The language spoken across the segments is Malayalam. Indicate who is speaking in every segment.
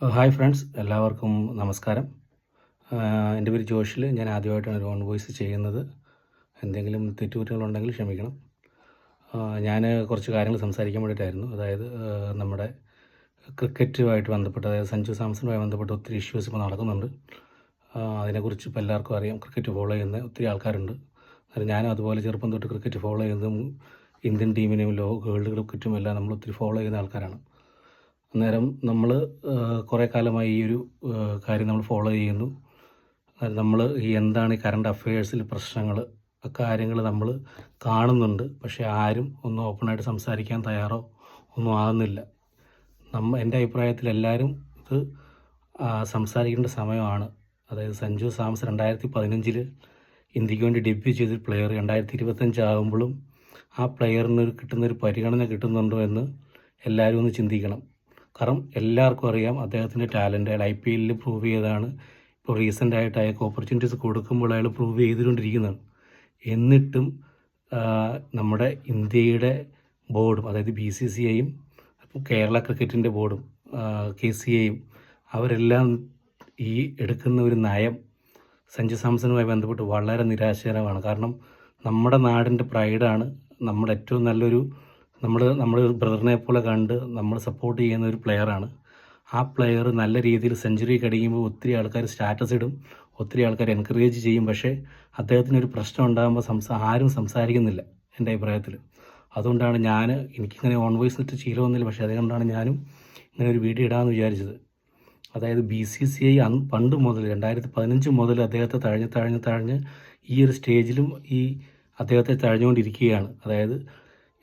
Speaker 1: ഹായ് ഫ്രണ്ട്സ് എല്ലാവർക്കും നമസ്കാരം. ആഹ് എന്റെ പേര് ജോഷിൽ. ഞാൻ ആദ്യമായിട്ടാണ് ഒരു ഓൺ വോയിസ് ചെയ്യുന്നത്. എന്തെങ്കിലും തെറ്റുകുറ്റങ്ങളുണ്ടെങ്കിൽ ക്ഷമിക്കണം. ഞാൻ കുറച്ച് കാര്യങ്ങൾ സംസാരിക്കാൻ വേണ്ടിയിട്ടായിരുന്നു. അതായത് നമ്മുടെ ക്രിക്കറ്റുമായിട്ട് ബന്ധപ്പെട്ട് അതായത് സഞ്ജു സാംസണുമായി ബന്ധപ്പെട്ട് ഒത്തിരി ഇഷ്യൂസ് ഇപ്പോൾ നടക്കുന്നുണ്ട്. അതിനെക്കുറിച്ച് ഇപ്പോൾ എല്ലാവർക്കും അറിയാം. ക്രിക്കറ്റ് ഫോളോ ചെയ്യുന്ന ഒത്തിരി ആൾക്കാരുണ്ട്. അതായത് ഞാനും അതുപോലെ ചെറുപ്പം തൊട്ട് ക്രിക്കറ്റ് ഫോളോ ചെയ്യുന്നതും ഇന്ത്യൻ ടീമിനെയും ലോക വേൾഡ് ക്രിക്കറ്റും എല്ലാം നമ്മൾ ഒത്തിരി ഫോളോ ചെയ്യുന്ന ആൾക്കാരാണ്. അന്നേരം നമ്മൾ കുറേ കാലമായി ഈ ഒരു കാര്യം നമ്മൾ ഫോളോ ചെയ്യുന്നു. നമ്മൾ എന്താണ് ഈ കറണ്ട് അഫയേഴ്സിൽ പ്രശ്നങ്ങൾ കാര്യങ്ങൾ നമ്മൾ കാണുന്നുണ്ട്. പക്ഷേ ആരും ഒന്നും ഓപ്പണായിട്ട് സംസാരിക്കാൻ തയ്യാറോ ഒന്നും ആകുന്നില്ല നമ്മ എന്റെ അഭിപ്രായത്തിൽ എല്ലാവരും ഇത് സംസാരിക്കേണ്ട സമയമാണ്. അതായത് സഞ്ജു സാംസൺ രണ്ടായിരത്തി പതിനഞ്ചിൽ ഇന്ത്യയ്ക്ക് വേണ്ടി ഡെബ്യൂ ചെയ്തൊരു പ്ലെയർ രണ്ടായിരത്തി ഇരുപത്തഞ്ച് ആകുമ്പോഴും ആ പ്ലെയറിന് കിട്ടുന്നൊരു പരിഗണന കിട്ടുന്നുണ്ടോ എന്ന് എല്ലാവരും ഒന്ന് ചിന്തിക്കണം. കാരണം എല്ലാവർക്കും അറിയാം അദ്ദേഹത്തിന്റെ ടാലന്റ് അയാൾ ഐ പി എല്ലിൽ പ്രൂവ് ചെയ്തതാണ്. ഇപ്പോൾ റീസെന്റ് ആയിട്ട് അയാൾക്ക് ഓപ്പർച്യൂണിറ്റീസ് കൊടുക്കുമ്പോൾ അയാൾ പ്രൂവ് ചെയ്തുകൊണ്ടിരിക്കുന്നതാണ്. എന്നിട്ടും നമ്മുടെ ഇന്ത്യയുടെ ബോർഡും അതായത് ബി സി സി ഐയും കേരള ക്രിക്കറ്റിന്റെ ബോർഡും കെ സി ഐയും അവരെല്ലാം ഈ എടുക്കുന്ന ഒരു നയം സഞ്ജു സാംസണുമായി ബന്ധപ്പെട്ട് വളരെ നിരാശകരമാണ്. കാരണം നമ്മുടെ നാടിന്റെ പ്രൈഡാണ് നമ്മുടെ ഏറ്റവും നല്ലൊരു നമ്മൾ നമ്മൾ ഒരു ബ്രദറിനെ പോലെ കണ്ട് നമ്മൾ സപ്പോർട്ട് ചെയ്യുന്ന ഒരു പ്ലെയറാണ് ആ പ്ലെയർ നല്ല രീതിയിൽ സെഞ്ചുറി കടിക്കുമ്പോൾ ഒത്തിരി ആൾക്കാർ സ്റ്റാറ്റസ് ഇടും ഒത്തിരി ആൾക്കാർ എൻകറേജ് ചെയ്യും. പക്ഷേ അദ്ദേഹത്തിന് ഒരു പ്രശ്നം ഉണ്ടാകുമ്പോൾ സംസാ ആരും സംസാരിക്കുന്നില്ല എന്റെ അഭിപ്രായത്തിൽ അതുകൊണ്ടാണ് ഞാൻ എനിക്കിങ്ങനെ ഓൺ വോയിസ് ഇട്ട് ശീലമൊന്നുമില്ല പക്ഷേ അതുകൊണ്ടാണ് ഞാനും ഇങ്ങനെ ഒരു വീഡിയോ ഇടാമെന്ന് വിചാരിച്ചത്. അതായത് ബി സി സി ഐ അന്ന് പണ്ട് മുതൽ രണ്ടായിരത്തി പതിനഞ്ച് മുതൽ അദ്ദേഹത്തെ തഴഞ്ഞ് തഴഞ്ഞ് തഴഞ്ഞ് ഈ ഒരു സ്റ്റേജിലും ഈ അദ്ദേഹത്തെ തഴഞ്ഞുകൊണ്ടിരിക്കുകയാണ്. അതായത്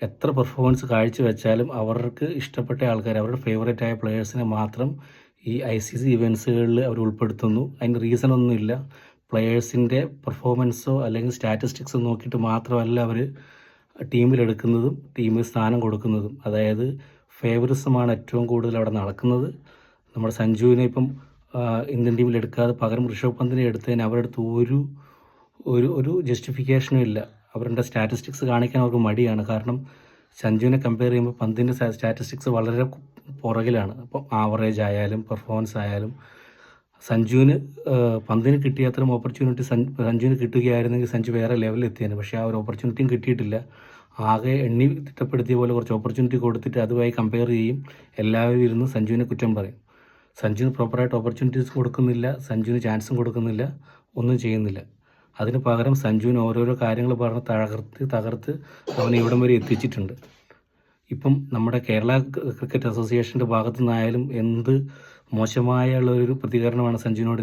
Speaker 1: എത്ര പെർഫോമൻസ് കാഴ്ചവെച്ചാലും അവർക്ക് ഇഷ്ടപ്പെട്ട ആൾക്കാർ അവരുടെ ഫേവറേറ്റ് ആയ പ്ലെയേഴ്സിനെ മാത്രം ഈ ഐ സി സി ഇവൻസുകളിൽ അവർ ഉൾപ്പെടുത്തുന്നു. അതിന് റീസൺ ഒന്നുമില്ല. പ്ലെയേഴ്സിന്റെ പെർഫോമൻസോ അല്ലെങ്കിൽ സ്റ്റാറ്റിസ്റ്റിക്സോ നോക്കിയിട്ട് മാത്രമല്ല അവർ ടീമിലെടുക്കുന്നതും ടീമിൽ സ്ഥാനം കൊടുക്കുന്നതും. അതായത് ഫേവറിസമാണ് ഏറ്റവും കൂടുതൽ അവിടെ നടക്കുന്നത്. നമ്മുടെ സഞ്ജുവിനെ ഇപ്പം ഇന്ത്യൻ ടീമിൽ എടുക്കാതെ പകരം ഋഷഭ് പന്തിനെ എടുത്തതിന് അവരുടെ അടുത്ത് ഒരു ഒരു ഒരു ജസ്റ്റിഫിക്കേഷനും ഇല്ല. അവരുടെ സ്റ്റാറ്റിസ്റ്റിക്സ് കാണിക്കാൻ അവർക്ക് മടിയാണ്. കാരണം സഞ്ജുവിനെ കമ്പയർ ചെയ്യുമ്പോൾ പന്തിന്റെ സ്റ്റാറ്റിസ്റ്റിക്സ് വളരെ പുറകിലാണ്. അപ്പം ആവറേജ് ആയാലും പെർഫോമൻസ് ആയാലും സഞ്ജുവിന് പന്തിന് കിട്ടിയ അത്രയും ഓപ്പർച്യൂണിറ്റി സഞ്ജുവിന് കിട്ടുകയായിരുന്നെങ്കിൽ സഞ്ജു വേറെ ലെവലിൽ എത്തിയാണ് പക്ഷേ ആ ഒരു ഓപ്പർച്യൂണിറ്റിയും കിട്ടിയിട്ടില്ല. ആകെ എണ്ണി തിട്ടപ്പെടുത്തിയ പോലെ കുറച്ച് ഓപ്പർച്യൂണിറ്റി കൊടുത്തിട്ട് അതുമായി കമ്പയർ ചെയ്യും. എല്ലാവരും ഇരുന്ന് സഞ്ജുവിനെ കുറ്റം പറയും. സഞ്ജുവിന് പ്രോപ്പറായിട്ട് ഓപ്പർച്യൂണിറ്റീസ് കൊടുക്കുന്നില്ല. സഞ്ജുവിന് ചാൻസും കൊടുക്കുന്നില്ല. ഒന്നും ചെയ്യുന്നില്ല. അതിന് പകരം സഞ്ജുവിന് ഓരോരോ കാര്യങ്ങൾ പറഞ്ഞ് തകർത്ത് തകർത്ത് അവൻ ഇവിടം വരെ എത്തിച്ചിട്ടുണ്ട്. ഇപ്പം നമ്മുടെ കേരള ക്രിക്കറ്റ് അസോസിയേഷന്റെ ഭാഗത്തു നിന്നായാലും എന്ത് മോശമായുള്ള ഒരു പ്രതികരണമാണ് സഞ്ജുവിനോട്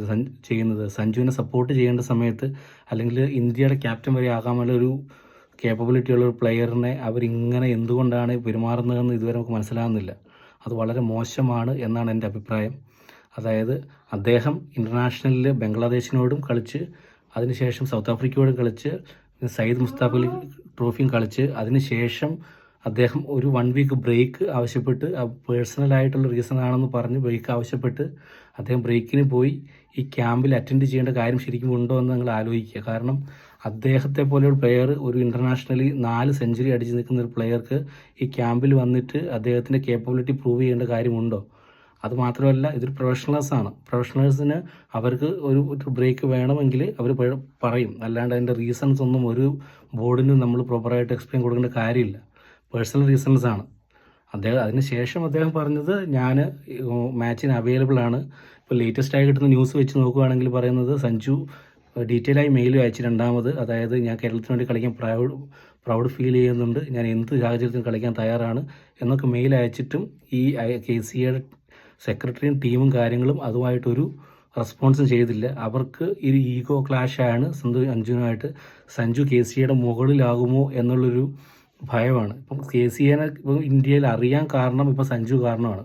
Speaker 1: ചെയ്യുന്നത്. സഞ്ജുവിനെ സപ്പോർട്ട് ചെയ്യേണ്ട സമയത്ത് അല്ലെങ്കിൽ ഇന്ത്യയുടെ ക്യാപ്റ്റൻ വരെ ആകാമുള്ള ഒരു കേപ്പബിലിറ്റി ഉള്ള ഒരു പ്ലെയറിനെ അവരിങ്ങനെ എന്തുകൊണ്ടാണ് പെരുമാറുന്നതെന്ന് ഇതുവരെ നമുക്ക് മനസ്സിലാകുന്നില്ല അത് വളരെ മോശമാണ് എന്നാണ് എന്റെ അഭിപ്രായം. അതായത് അദ്ദേഹം ഇന്റർനാഷണലിൽ ബംഗ്ലാദേശിനോടും കളിച്ച് അതിനുശേഷം സൗത്ത് ആഫ്രിക്കയോടും കളിച്ച് സയ്യിദ് മുസ്താഖ് അലി ട്രോഫിയും കളിച്ച് അതിനുശേഷം അദ്ദേഹം ഒരു വൺ വീക്ക് ബ്രേക്ക് ആവശ്യപ്പെട്ട് പേഴ്സണലായിട്ടുള്ള റീസൺ ആണെന്ന് പറഞ്ഞ് ബ്രേക്ക് ആവശ്യപ്പെട്ട് അദ്ദേഹം ബ്രേക്കിന് പോയി. ഈ ക്യാമ്പിൽ അറ്റൻഡ് ചെയ്യേണ്ട കാര്യം ശരിക്കും ഉണ്ടോ എന്ന് നിങ്ങൾ ആലോചിക്കുക. കാരണം അദ്ദേഹത്തെ പോലെ ഒരു പ്ലെയർ ഒരു ഇന്റർനാഷണലി നാല് സെഞ്ചുറി അടിച്ച് നിൽക്കുന്ന ഒരു പ്ലെയർക്ക് ഈ ക്യാമ്പിൽ വന്നിട്ട് അദ്ദേഹത്തിന്റെ കേപ്പബിലിറ്റി പ്രൂവ് ചെയ്യേണ്ട കാര്യമുണ്ടോ അത് മാത്രമല്ല ഇതൊരു പ്രൊഫഷണൽസാണ് പ്രൊഫഷണൽസിന് അവർക്ക് ഒരു ബ്രേക്ക് വേണമെങ്കിൽ അവർ പറയും. അല്ലാണ്ട് അതിന്റെ റീസൺസ് ഒന്നും ഒരു ബോർഡിന് നമ്മൾ പ്രോപ്പറായിട്ട് എക്സ്പ്ലെയിൻ കൊടുക്കേണ്ട കാര്യമില്ല. പേഴ്സണൽ റീസൺസ് ആണ്. അദ്ദേഹം അതിന് ശേഷം അദ്ദേഹം പറഞ്ഞത് ഞാൻ മാച്ചിന് അവൈലബിൾ ആണ്. ഇപ്പോൾ ലേറ്റസ്റ്റ് ആയി കിട്ടുന്ന ന്യൂസ് വെച്ച് നോക്കുകയാണെങ്കിൽ പറയുന്നത് സഞ്ജു ഡീറ്റെയിൽ ആയി മെയിൽ അയച്ച് രണ്ടാമത്. അതായത് ഞാൻ കേരളത്തിന് വേണ്ടി കളിക്കാൻ പ്രൗഡ് പ്രൗഡ് ഫീൽ ചെയ്യുന്നുണ്ട്. ഞാൻ എന്ത് സാഹചര്യത്തിലും കളിക്കാൻ തയ്യാറാണ് എന്നൊക്കെ മെയിൽ അയച്ചിട്ടും ഈ കെ സി സെക്രട്ടറിയും ടീമും കാര്യങ്ങളും അതുമായിട്ടൊരു റെസ്പോൺസും ചെയ്തില്ല. അവർക്ക് ഒരു ഈഗോ ക്ലാഷാണ് സന്തു അഞ്ജുനുമായിട്ട് സഞ്ജു കെ സിയുടെ മുകളിലാകുമോ എന്നുള്ളൊരു ഭയമാണ്. ഇപ്പം കെ സി എനെ ഇപ്പം ഇന്ത്യയിൽ അറിയാൻ കാരണം ഇപ്പം സഞ്ജു കാരണമാണ്.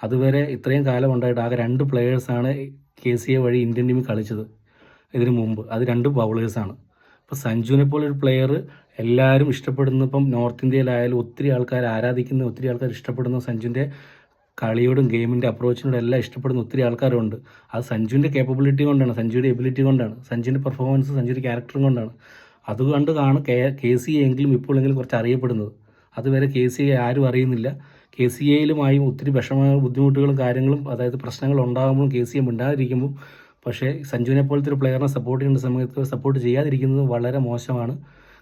Speaker 1: അതുവരെ ഇത്രയും കാലം ഉണ്ടായിട്ട് ആകെ രണ്ട് പ്ലെയേഴ്സാണ് കെ സി എ വഴി ഇന്ത്യൻ ടീമിൽ കളിച്ചത് ഇതിനു മുമ്പ്. അത് രണ്ട് ബൗളേഴ്സാണ്. ഇപ്പോൾ സഞ്ജുവിനെ പോലെ ഒരു പ്ലെയർ എല്ലാവരും ഇഷ്ടപ്പെടുന്ന ഇപ്പം നോർത്ത് ഇന്ത്യയിലായാലും ഒത്തിരി ആൾക്കാർ ആരാധിക്കുന്ന ഒത്തിരി ആൾക്കാർ ഇഷ്ടപ്പെടുന്ന സഞ്ജുവിന്റെ കളിയോടും ഗെയിമിന്റെ അപ്രോച്ചിനോടും എല്ലാം ഇഷ്ടപ്പെടുന്ന ഒത്തിരി ആൾക്കാരുണ്ട്. അത് സഞ്ജുവിന്റെ കേപ്പബിലിറ്റി കൊണ്ടാണ് സഞ്ജുവിന്റെ എബിലിറ്റി കൊണ്ടാണ് സഞ്ജുവിന്റെ പെർഫോമൻസ് സഞ്ജുവിന്റെ ക്യാരക്ടറും കൊണ്ടാണ്. അതുകൊണ്ട് കാണും കെ കെ സി എങ്കിലും ഇപ്പോഴെങ്കിലും കുറച്ച് അറിയപ്പെടുന്നത്. അതുവരെ കെ സി എ ആരും അറിയുന്നില്ല. കെ സി എയിലുമായും ഒത്തിരി വിഷമ ബുദ്ധിമുട്ടുകളും കാര്യങ്ങളും അതായത് പ്രശ്നങ്ങൾ ഉണ്ടാകുമ്പോഴും കെ സി എം ഉണ്ടാതിരിക്കുമ്പോൾ പക്ഷേ സഞ്ജുവിനെ പോലത്തെ ഒരു പ്ലെയറിനെ സപ്പോർട്ട് ചെയ്യുന്ന സമയത്ത് സപ്പോർട്ട് ചെയ്യാതിരിക്കുന്നത് വളരെ മോശമാണ്.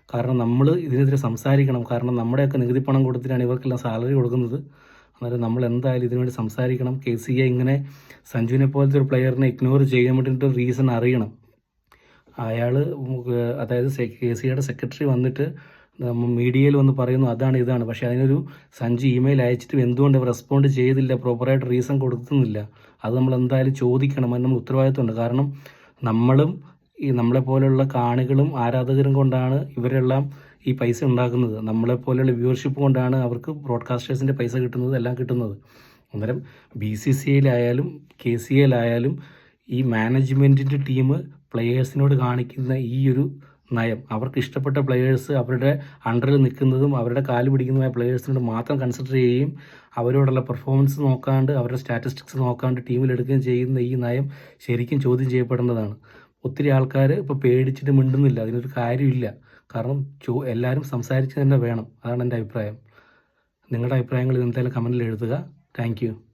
Speaker 1: കാരണം നമ്മൾ ഇതിനെതിരെ സംസാരിക്കണം. കാരണം നമ്മുടെയൊക്കെ നികുതി പണം കൊടുത്തിട്ടാണ് ഇവർക്കെല്ലാം സാലറി കൊടുക്കുന്നത്. അന്നേരം നമ്മൾ എന്തായാലും ഇതിനു വേണ്ടി സംസാരിക്കണം. കെ സി എ ഇങ്ങനെ സഞ്ജുവിനെ പോലത്തെ ഒരു പ്ലെയറിനെ ഇഗ്നോർ ചെയ്യാൻ വേണ്ടിയിട്ട് റീസൺ അറിയണം. അയാൾ അതായത് കെ സി എയുടെ സെക്രട്ടറി വന്നിട്ട് മീഡിയയിൽ വന്ന് പറയുന്നു അതാണ് ഇതാണ്. പക്ഷേ അതിനൊരു സഞ്ജു ഇമെയിൽ അയച്ചിട്ട് എന്തുകൊണ്ട് റെസ്പോണ്ട് ചെയ്തില്ല പ്രോപ്പറായിട്ട് റീസൺ കൊടുക്കുന്നില്ല. അത് നമ്മൾ എന്തായാലും ചോദിക്കണം. അത് നമ്മൾ ഉത്തരവാദിത്വമുണ്ട്. കാരണം നമ്മളും ഈ നമ്മളെ പോലെയുള്ള കാണികളും ആരാധകരും കൊണ്ടാണ് ഇവരെല്ലാം ഈ പൈസ ഉണ്ടാക്കുന്നത്. നമ്മളെ പോലെയുള്ള വ്യൂവർഷിപ്പ് കൊണ്ടാണ് അവർക്ക് ബ്രോഡ്കാസ്റ്റേഴ്സിന്റെ പൈസ കിട്ടുന്നത് എല്ലാം കിട്ടുന്നത്. അന്നേരം ബി സി സി ഐയിലായാലും കെ സി എയിലായാലും ഈ മാനേജ്മെന്റിന്റെ ടീം പ്ലെയേഴ്സിനോട് കാണിക്കുന്ന ഈ ഒരു നയം അവർക്ക് ഇഷ്ടപ്പെട്ട പ്ലെയേഴ്സ് അവരുടെ അണ്ടറിൽ നിൽക്കുന്നതും അവരുടെ കാൽ പിടിക്കുന്നതുമായ പ്ലെയേഴ്സിനോട് മാത്രം കൺസിഡർ ചെയ്യുകയും അവരോടുള്ള പെർഫോമൻസ് നോക്കാണ്ട് അവരുടെ സ്റ്റാറ്റിസ്റ്റിക്സ് നോക്കാണ്ട് ടീമിലെടുക്കുകയും ചെയ്യുന്ന ഈ നയം ശരിക്കും ചോദ്യം ചെയ്യപ്പെടേണ്ടതാണ് ഒത്തിരി ആൾക്കാർ ഇപ്പോൾ പേടിച്ചിട്ട് മിണ്ടുന്നില്ല. അതിനൊരു കാര്യമില്ല. കാരണം ചോ എല്ലാവരും സംസാരിച്ച് തന്നെ വേണം. അതാണ് എന്റെ അഭിപ്രായം. നിങ്ങളുടെ അഭിപ്രായങ്ങൾ എന്തായാലും കമന്റിൽ എഴുതുക. താങ്ക്